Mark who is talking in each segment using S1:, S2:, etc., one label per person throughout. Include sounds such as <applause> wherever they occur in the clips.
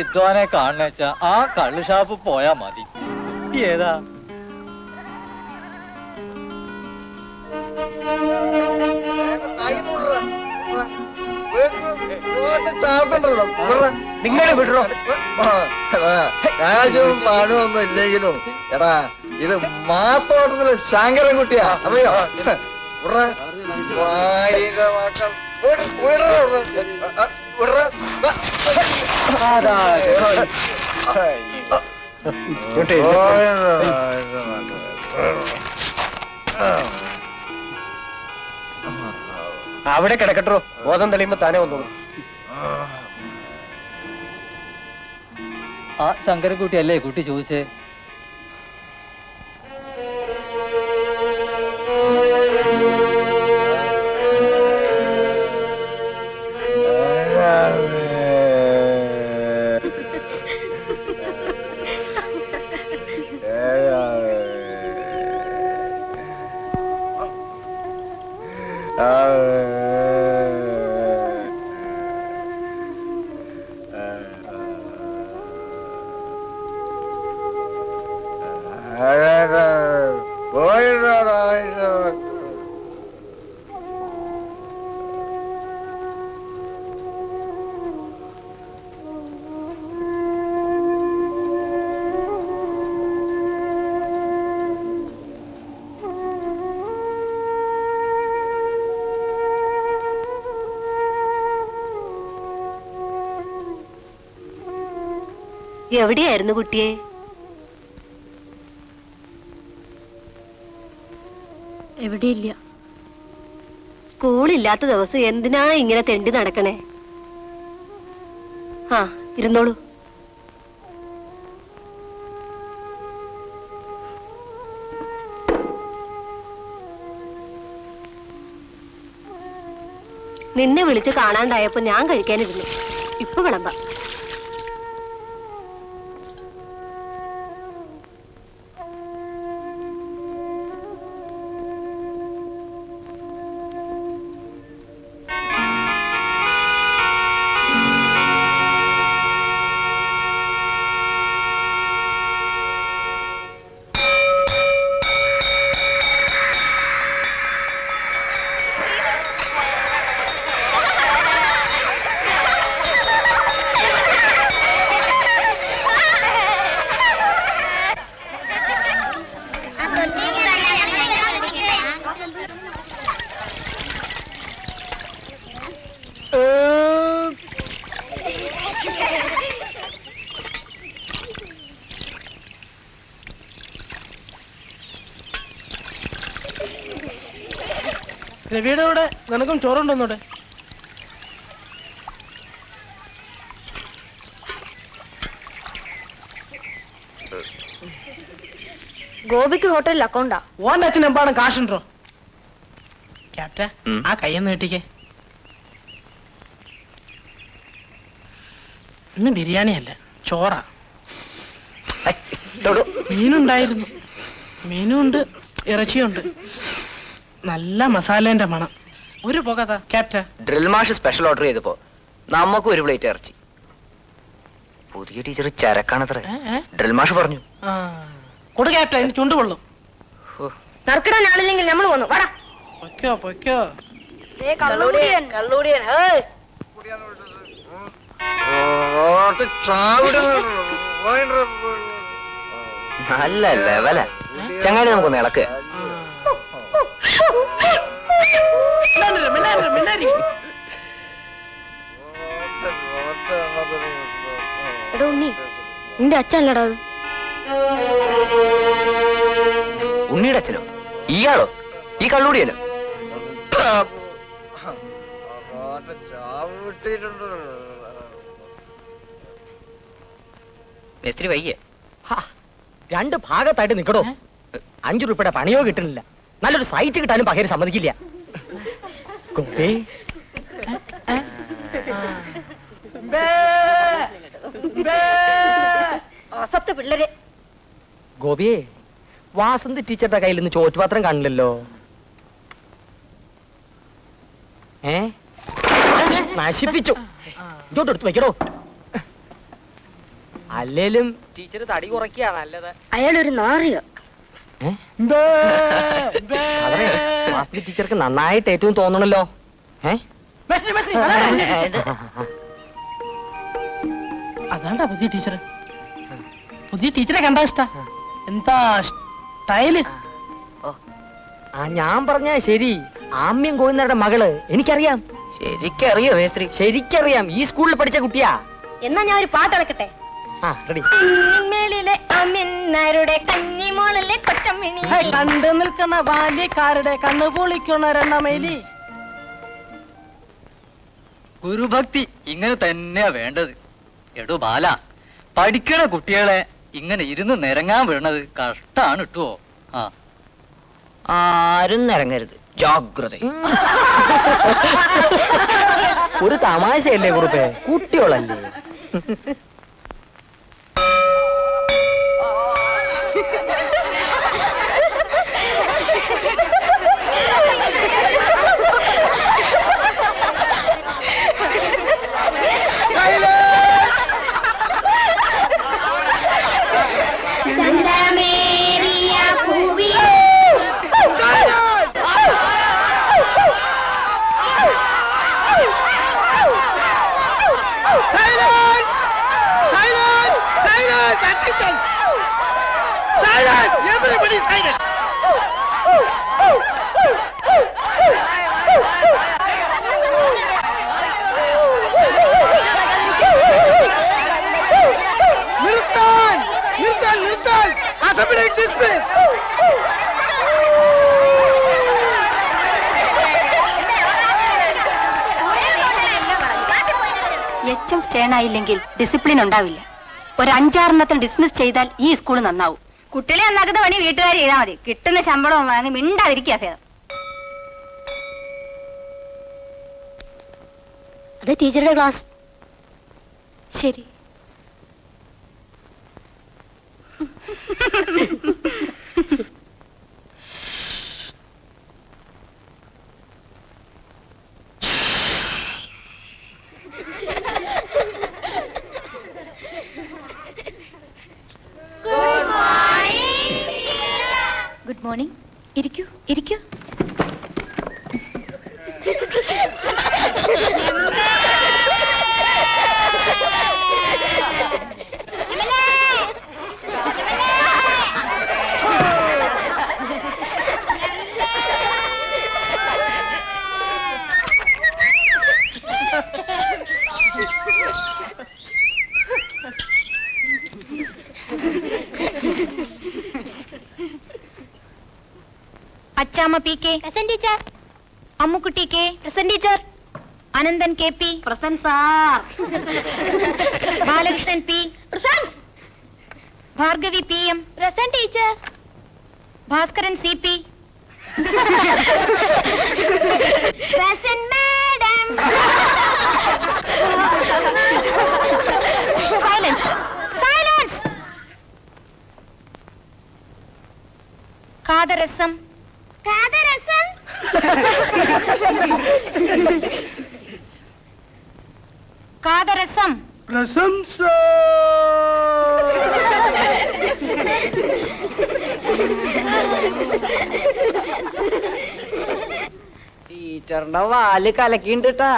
S1: വിദ്വാനെ കാണുവെച്ചാ ആ കള്ളു ഷാപ്പ് പോയാ മതി. കുട്ടി ഏതാ?
S2: നിങ്ങളെ വിടറോ.
S3: കാശും പണവും ഒന്നും ഇല്ലെങ്കിലും എടാ ഇത് മാത്തോട്ടത്തിൽ ശങ്കരൻകുട്ടിയാ അറിയോ? വായിക വായിന്റെ
S2: അവിടെ കിടക്കട്ടോ. ബോധം തെളിയുമ്പോ താനേ വന്നോളൂ.
S1: ആ ശങ്കരക്കുട്ടി അല്ലേ കുട്ടി ചോദിച്ചേ? Uh...
S4: എവിടെയായിരുന്നു കുട്ടിയെ?
S5: എവിടെയില്ല.
S4: സ്കൂളില്ലാത്ത ദിവസം എന്തിനാ ഇങ്ങനെ തെണ്ടി നടക്കണേ? ആ ഇരുന്നോളൂ. നിന്നെ വിളിച്ച് കാണാണ്ടായപ്പോ ഞാൻ കഴിക്കാനിരുന്നു. ഇപ്പൊ വിളമ്പാം.
S2: രവിയുടെ കൂടെ നിനക്കും ചോറുണ്ടോന്നൂടെ
S5: ഗോപിക്ക് ഹോട്ടലിൽ അക്കൗണ്ടാ.
S2: ഓന്റെ അച്ഛൻ എമ്പാടും കാശുണ്ടോ ക്യാപ്റ്റ ആ കയ്യൊന്ന് കെട്ടിക്കേ ഇന്ന് ബിരിയാണി അല്ല ചോറാ. മീനുണ്ടായിരുന്നു. മീനുണ്ട് ഇറച്ചിയുണ്ട്. നല്ല മസാലേന്റെ മണം. ഒരു പോകാതാ ക്യാപ്റ്റ
S6: ഡ്രിൽ മാഷ് സ്പെഷ്യൽ ഓർഡർ ചെയ്തപ്പോ നമുക്ക് ഒരു പ്ലേറ്റ് ഇറച്ചി. പുതിയ ടീച്ചർ ചരക്കാണത്രേ? ഡ്രിൽ മാഷ് പറഞ്ഞു.
S2: കൊടു ക്യാപ്റ്റ അതിന് ചുണ്ട് കൊള്ളും.
S5: നറുക്കിടാൻ ആളില്ലെങ്കിൽ നമ്മൾ വന്നു. വാടാ.
S2: പൊയ്ക്കോ പൊയ്ക്കോ.
S5: കള്ളൂടിയൻ കള്ളൂടിയൻ.
S3: പോയിട്രാ.
S6: നല്ല ലെവല ചങ്ങാടി നമുക്കൊന്ന് ഇളക്ക്.
S5: എടാ ഉണ്ണി നിന്റെ അച്ഛനല്ലടാ അത്?
S6: ഉണ്ണിയുടെ അച്ഛനോ? ഇയാളോ? ഈ
S3: വിട്ടിട്ടുണ്ടല്ലോ.
S6: മേസ്ത്രി വയ്യേ
S7: രണ്ട് ഭാഗത്തായിട്ട് നിക്കടോ. അഞ്ചു രൂപയുടെ പണിയോ കിട്ടുന്നില്ല. നല്ലൊരു സൈറ്റ് കിട്ടാനും പകരം സമ്മതിക്കില്ല. ഗോപി.
S5: അസത്ത് പിള്ളേരെ.
S7: ഗോപിയെ വാസന്തി ടീച്ചറുടെ കയ്യിൽ നിന്ന് ചോറ്റുപാത്രം കാണില്ലല്ലോ. ഏ? നശിപ്പിച്ചു. ഇങ്ങോട്ട് എടുത്ത് വെക്കടോ. അല്ലേലും ടീച്ചർ തടി കുറയ്ക്കുക നല്ലത്.
S5: അയാളൊരു നാറിയോ?
S7: ടീച്ചർക്ക് നന്നായിട്ട് ഏറ്റവും തോന്നണല്ലോ.
S2: അതാണ്ടാ പുതിയ ടീച്ചർ പുതിയ ടീച്ചറെ കണ്ടാ ഇഷ്ട. എന്താ സ്റ്റൈൽ?
S7: ആ ഞാൻ പറഞ്ഞ ശരി. ആമ്യം കോയുന്നവരുടെ മകൾ എനിക്കറിയാം.
S6: ശരിക്കറിയോ മേസ്ത്രി?
S7: ശരിക്കറിയാം. ഈ സ്കൂളിൽ പഠിച്ച കുട്ടിയാ.
S5: എന്നാ ഞാൻ ഒരു പാട്ട് അളക്കട്ടെ?
S7: ആ റെഡി.
S5: മേളിലെ അമ്മിന്നാരുടെ കന്നിമോളിലെ കൊച്ചമ്മിണി?
S2: കണ്ടു നിൽക്കുന്ന ബാല്യക്കാരുടെ കണ്ണു പൊളിക്കുന്ന രണ്ണമേലി
S1: ഗുരുഭക്തി ഇങ്ങനെ തന്നെയാ വേണ്ടത്. എടോ ബാല പഠിക്കണ കുട്ടികളെ ഇങ്ങനെ ഇരുന്ന് നിരങ്ങാൻ വീണത് കഷ്ടാണ് ഇട്ടുവോ ആ.
S6: ആരും നിരങ്ങരുത്. ജാഗ്രത
S7: ഒരു തമാശയല്ലേ കുറുപ്പേ? കുട്ടിയോളല്ലേ
S2: അസംബ്ലി ഡിസ്മിസ്
S4: എച്ചും സ്റ്റേൺ ആയില്ലെങ്കിൽ ഡിസിപ്ലിൻ ഉണ്ടാവില്ല. ഒരു അഞ്ചാറെണ്ണത്തിൽ ഡിസ്മിസ് ചെയ്താൽ ഈ സ്കൂൾ നന്നാവും.
S5: കുട്ടികളെ നന്നാക്കുന്ന പണി വീട്ടുകാർ ചെയ്താൽ മതി. കിട്ടുന്ന ശമ്പളം വാങ്ങി മിണ്ടാതിരിക്കുക ഭേദം
S4: അത് ടീച്ചറുടെ ക്ലാസ് ശരി. <laughs>
S5: Achamma P K. Present teacher. Ammukutty K. Present teacher. Ananthan K P.
S4: Present sir.
S5: Balakrishnan P. Present. Bhargavi P M. Present teacher. Bhaskaran C P. Present madam. Silence. Silence. കാതരസം. കാതരസം.
S2: പ്രശംസ.
S7: ടീച്ചറിന്റെ വാൽ കലക്കിണ്ടിട്ടാ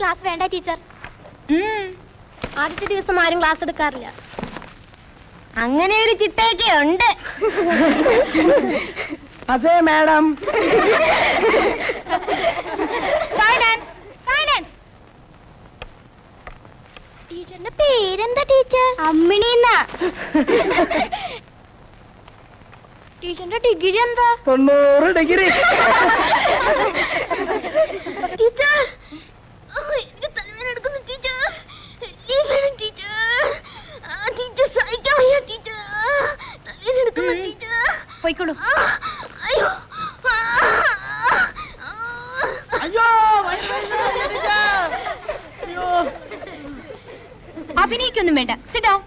S5: ക്ലാസ് വേണ്ട teacher. ആദ്യത്തെ ദിവസം ആരും class എടുക്കാറില്ല. അങ്ങനെ ഒരു ചിട്ടയൊക്കെ ഉണ്ട്. <laughs>
S2: അതെ മാഡം.
S5: സൈലൻസ് സൈലൻസ്
S2: ടീച്ചറിന്റെ പേരെന്താ
S5: ടീച്ചർ? അമ്മിണി ടീച്ചറിന്റെ ഡിഗ്രി എന്താ? തൊണ്ണൂറ് ഡിഗ്രി. ടീച്ചർ. പോയിക്കോളൂ. അഭിനയിക്കൊന്നും വേണ്ട. ഡൗൺ